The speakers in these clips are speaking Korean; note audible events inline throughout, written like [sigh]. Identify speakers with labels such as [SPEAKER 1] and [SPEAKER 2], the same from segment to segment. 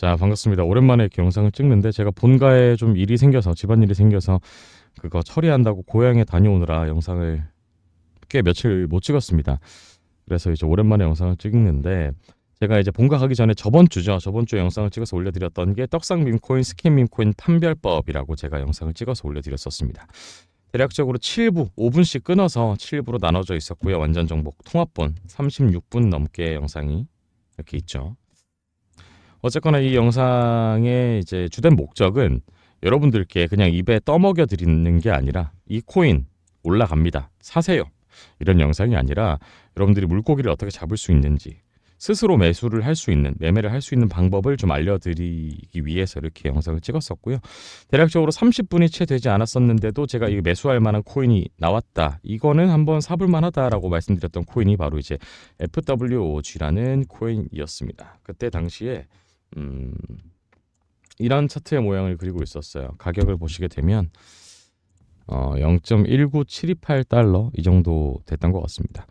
[SPEAKER 1] 자 반갑습니다. 오랜만에 영상을 찍는데 제가 본가에 좀 일이 생겨서 집안일이 생겨서 그거 처리한다고 고향에 다녀오느라 영상을 꽤 며칠 못 찍었습니다. 그래서 이제 오랜만에 영상을 찍는데 제가 이제 본가 가기 전에 저번 주죠. 저번 주에 영상을 찍어서 올려드렸던 게 떡상 밈코인, 스킨 밈코인 판별법이라고 제가 영상을 찍어서 올려드렸었습니다. 대략적으로 7부, 5분씩 끊어서 7부로 나눠져 있었고요. 완전 정복 통합본 36분 넘게 영상이 이렇게 있죠. 어쨌거나 이 영상의 이제 주된 목적은 여러분들께 그냥 입에 떠먹여 드리는 게 아니라 이 코인 올라갑니다. 사세요. 이런 영상이 아니라 여러분들이 물고기를 어떻게 잡을 수 있는지 스스로 매수를 할 수 있는 매매를 할 수 있는 방법을 좀 알려드리기 위해서 이렇게 영상을 찍었었고요. 대략적으로 30분이 채 되지 않았었는데도 제가 이 매수할 만한 코인이 나왔다. 이거는 한번 사볼 만하다라고 말씀드렸던 코인이 바로 이제 FWOG라는 코인이었습니다. 그때 당시에 음, 이런 차트의 모양을 그리고 있었어요. 가격을 보시게 되면 어, 0.19728달러 이 정도 됐던 것 같습니다.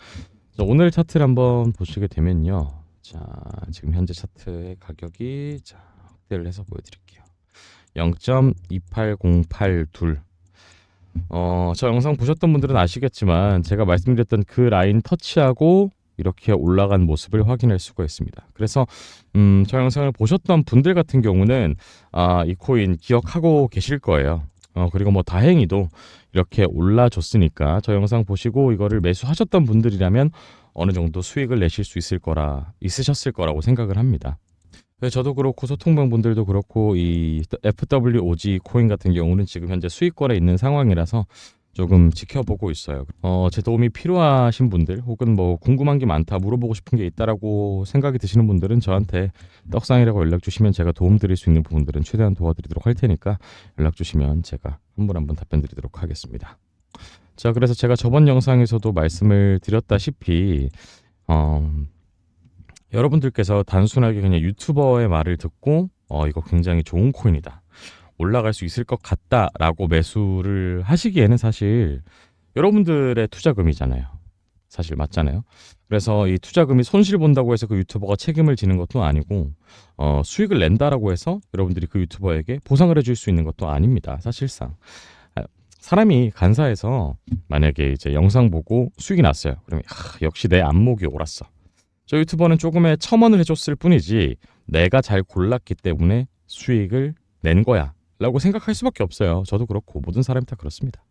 [SPEAKER 1] 자, 오늘 차트를 한번 보시게 되면요. 자, 지금 현재 차트의 가격이 자, 확대를 해서 보여드릴게요. 0.28082. 어, 저 영상 보셨던 분들은 아시겠지만 제가 말씀드렸던 그 라인 터치하고 이렇게 올라간 모습을 확인할 수가 있습니다. 그래서 음, 저 영상을 보셨던 분들 같은 경우는 아, 이 코인 기억하고 계실 거예요. 어, 그리고 뭐 다행히도 이렇게 올라줬으니까 저 영상 보시고 이거를 매수하셨던 분들이라면 어느 정도 수익을 내실 수 있을 거라 있으셨을 거라고 생각을 합니다. 저도 그렇고 소통방 분들도 그렇고 이 FWOG 코인 같은 경우는 지금 현재 수익권에 있는 상황이라서 조금 지켜보고 있어요. 어, 제 도움이 필요하신 분들 혹은 뭐 궁금한 게 많다 물어보고 싶은 게 있다라고 생각이 드시는 분들은 저한테 떡상이라고 연락 주시면 제가 도움 드릴 수 있는 부분들은 최대한 도와드리도록 할 테니까 연락 주시면 제가 한 분 한 분 답변 드리도록 하겠습니다. 자, 그래서 제가 저번 영상에서도 말씀을 드렸다시피 어, 여러분들께서 단순하게 그냥 유튜버의 말을 듣고 어, 이거 굉장히 좋은 코인이다. 올라갈 수 있을 것 같다라고 매수를 하시기에는 사실 여러분들의 투자금이잖아요. 사실 맞잖아요. 그래서 이 투자금이 손실 본다고 해서 그 유튜버가 책임을 지는 것도 아니고 어, 수익을 낸다라고 해서 여러분들이 그 유튜버에게 보상을 해줄 수 있는 것도 아닙니다. 사실상 아, 사람이 간사해서 만약에 이제 영상 보고 수익이 났어요. 그러면 하, 역시 내 안목이 옳았어. 저 유튜버는 조금의 첨언을 해줬을 뿐이지 내가 잘 골랐기 때문에 수익을 낸 거야. 라고 생각할 수밖에 없어요. 저도 그렇고 모든 사람이 다 그렇습니다.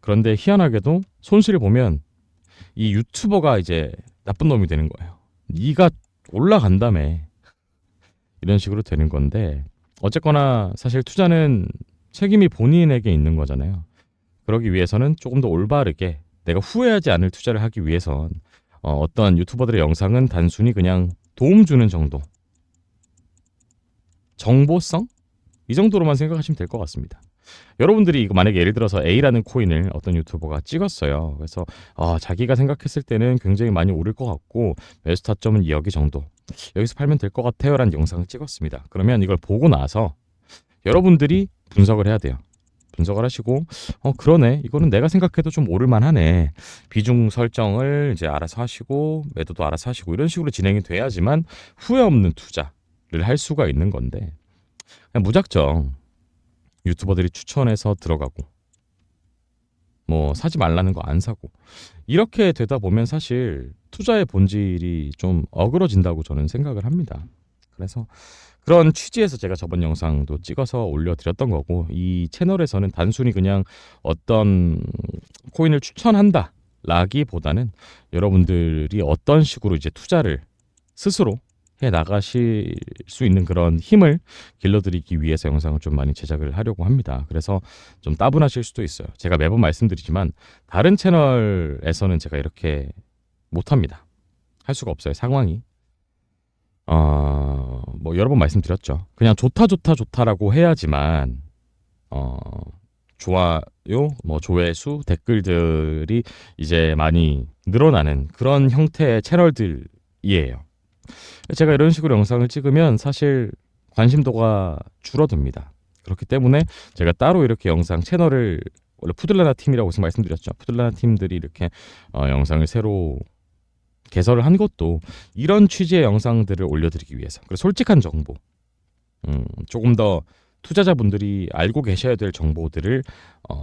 [SPEAKER 1] 그런데 희한하게도 손실을 보면 이 유튜버가 이제 나쁜 놈이 되는 거예요. 네가 올라간다며 이런 식으로 되는 건데 어쨌거나 사실 투자는 책임이 본인에게 있는 거잖아요. 그러기 위해서는 조금 더 올바르게 내가 후회하지 않을 투자를 하기 위해선 어, 어떤 유튜버들의 영상은 단순히 그냥 도움 주는 정도 정보성 이 정도로만 생각하시면 될 것 같습니다. 여러분들이 이거 만약에 예를 들어서 A라는 코인을 어떤 유튜버가 찍었어요. 그래서 아, 자기가 생각했을 때는 굉장히 많이 오를 것 같고 매수 타점은 여기 정도. 여기서 팔면 될 것 같아요라는 영상을 찍었습니다. 그러면 이걸 보고 나서 여러분들이 분석을 해야 돼요. 분석을 하시고 어 그러네 이거는 내가 생각해도 좀 오를만하네 비중 설정을 이제 알아서 하시고 매도도 알아서 하시고 이런 식으로 진행이 돼야지만 후회 없는 투자를 할 수가 있는 건데 그냥 무작정 유튜버들이 추천해서 들어가고 뭐 사지 말라는 거 안 사고 이렇게 되다 보면 사실 투자의 본질이 좀 어그러진다고 저는 생각을 합니다. 그래서 그런 취지에서 제가 저번 영상도 찍어서 올려드렸던 거고 이 채널에서는 단순히 그냥 어떤 코인을 추천한다 라기보다는 여러분들이 어떤 식으로 이제 투자를 스스로 해 나가실 수 있는 그런 힘을 길러드리기 위해서 영상을 좀 많이 제작을 하려고 합니다. 그래서 좀 따분하실 수도 있어요. 제가 매번 말씀드리지만 다른 채널에서는 제가 이렇게 못합니다. 할 수가 없어요. 상황이. 어, 뭐 여러 번 말씀드렸죠. 그냥 좋다 좋다 좋다라고 해야지만 어, 좋아요, 뭐 조회수, 댓글들이 이제 많이 늘어나는 그런 형태의 채널들이에요. 제가 이런 식으로 영상을 찍으면 사실 관심도가 줄어듭니다. 그렇기 때문에 제가 따로 이렇게 영상 채널을 원래 푸들라나 팀이라고 말씀드렸죠. 푸들라나 팀들이 이렇게 어, 영상을 새로 개설을 한 것도 이런 취지의 영상들을 올려드리기 위해서. 그리고 솔직한 정보. 음, 조금 더 투자자분들이 알고 계셔야 될 정보들을 어,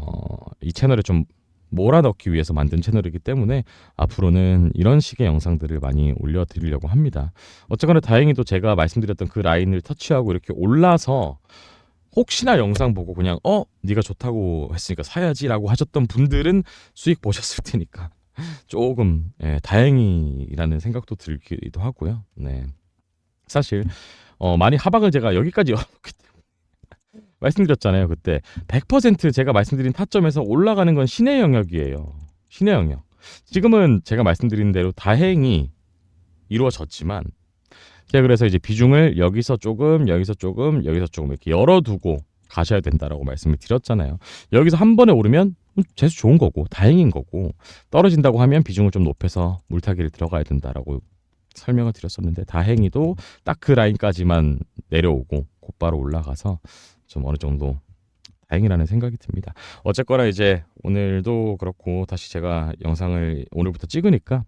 [SPEAKER 1] 이 채널에 좀 몰아넣기 위해서 만든 채널이기 때문에 앞으로는 이런 식의 영상들을 많이 올려드리려고 합니다. 어쨌거나 다행히도 제가 말씀드렸던 그 라인을 터치하고 이렇게 올라서 혹시나 영상 보고 그냥 어 네가 좋다고 했으니까 사야지라고 하셨던 분들은 수익 보셨을 테니까 [laughs] 조금 예, 다행이라는 생각도 들기도 하고요. 네. 사실 어, 많이 하방을 제가 여기까지 [laughs] 열어놓기 때문에 말씀드렸잖아요. 그때 100% 제가 말씀드린 타점에서 올라가는 건 신의 영역이에요. 신의 영역. 지금은 제가 말씀드린 대로 다행히 이루어졌지만 제가 그래서 이제 비중을 여기서 조금, 여기서 조금, 여기서 조금 이렇게 열어두고 가셔야 된다라고 말씀을 드렸잖아요. 여기서 한 번에 오르면 음, 재수 좋은 거고 다행인 거고 떨어진다고 하면 비중을 좀 높여서 물타기를 들어가야 된다라고 설명을 드렸었는데 다행히도 딱 그 라인까지만 내려오고 곧바로 올라가서 좀 어느 정도 다행이라는 생각이 듭니다. 어쨌거나 이제 오늘도 그렇고 다시 제가 영상을 오늘부터 찍으니까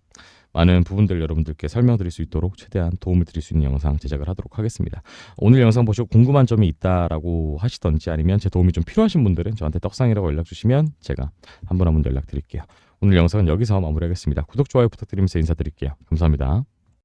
[SPEAKER 1] 많은 부분들 여러분들께 설명드릴 수 있도록 최대한 도움을 드릴 수 있는 영상 제작을 하도록 하겠습니다. 오늘 영상 보시고 궁금한 점이 있다라고 하시던지 아니면 제 도움이 좀 필요하신 분들은 저한테 떡상이라고 연락 주시면 제가 한 분 한분 연락 드릴게요. 오늘 영상은 여기서 마무리하겠습니다. 구독, 좋아요 부탁드리면서 인사드릴게요. 감사합니다.